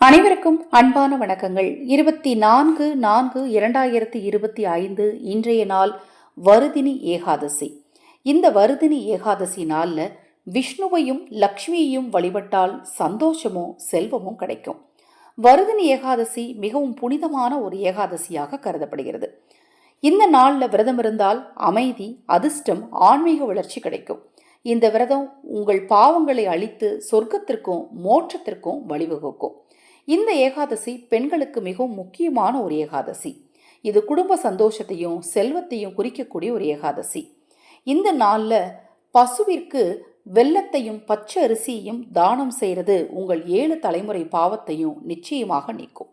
அனைவருக்கும் அன்பான வணக்கங்கள். இருபத்தி நான்கு நான்கு இரண்டாயிரத்தி இருபத்தி ஐந்து இன்றைய நாள் வருதினி ஏகாதசி. இந்த வருதினி ஏகாதசி நாளில் விஷ்ணுவையும் லக்ஷ்மியையும் வழிபட்டால் சந்தோஷமும் செல்வமும் கிடைக்கும். வருதினி ஏகாதசி மிகவும் புனிதமான ஒரு ஏகாதசியாக கருதப்படுகிறது. இந்த நாளில் விரதம் இருந்தால் அமைதி அதிர்ஷ்டம் ஆன்மீக வளர்ச்சி கிடைக்கும். இந்த விரதம் உங்கள் பாவங்களை அழித்து சொர்க்கத்திற்கும் மோட்சத்திற்கும் வழிவகுக்கும். இந்த ஏகாதசி பெண்களுக்கு மிகவும் முக்கியமான ஒரு ஏகாதசி. இது குடும்ப சந்தோஷத்தையும் செல்வத்தையும் குறிக்கக்கூடிய ஒரு ஏகாதசி. இந்த நாளில் பசுவிற்கு வெள்ளத்தையும் பச்சை அரிசியையும் தானம் செய்கிறது உங்கள் ஏழு தலைமுறை பாவத்தையும் நிச்சயமாக நீக்கும்.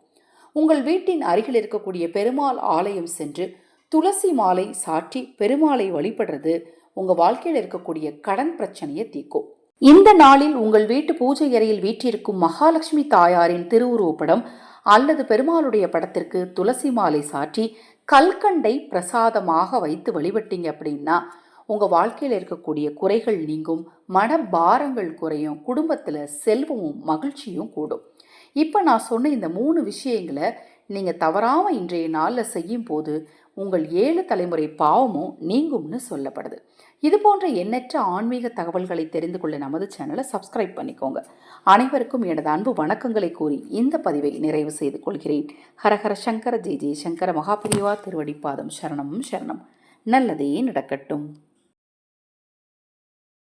உங்கள் வீட்டின் அருகில் இருக்கக்கூடிய பெருமாள் ஆலயம் சென்று துளசி மாலை சாற்றி பெருமாளை வழிபடுறது உங்கள் வாழ்க்கையில் இருக்கக்கூடிய கடன் பிரச்சனையை தீக்கும் இந்த நாளில் உங்கள் வீட்டு பூஜை அறையில் வீற்றிருக்கும் மகாலட்சுமி தாயாரின் திருவுருவப்படம் அல்லது பெருமாளுடைய படத்திற்கு துளசி மாலை சாற்றி கல்கண்டை பிரசாதமாக வைத்து வழிபட்டீங்க அப்படின்னா உங்கள் வாழ்க்கையில் இருக்கக்கூடிய குறைகள் நீங்கும் மனபாரங்கள் குறையும் குடும்பத்தில் செல்வமும் மகிழ்ச்சியும் கூடும். இப்போ நான் சொன்ன இந்த மூணு விஷயங்களை நீங்கள் தவறாமல் இன்றைய நாளில் செய்யும் போது உங்கள் ஏழு தலைமுறை பாவமும் நீங்கும்னு சொல்லப்படுது. இது போன்ற எண்ணற்ற ஆன்மீக தகவல்களை தெரிந்து கொள்ள நமது சேனலை சப்ஸ்கிரைப் பண்ணிக்கோங்க. அனைவருக்கும் எனது அன்பு வணக்கங்களை கூறி இந்த பதிவை நிறைவு செய்து கொள்கிறேன். ஹரஹர சங்கர ஜெய் ஜெய் சங்கர மகாபிரிவா திருவடிப்பாதம் சரணமும் சரணம். நல்லதே நடக்கட்டும்.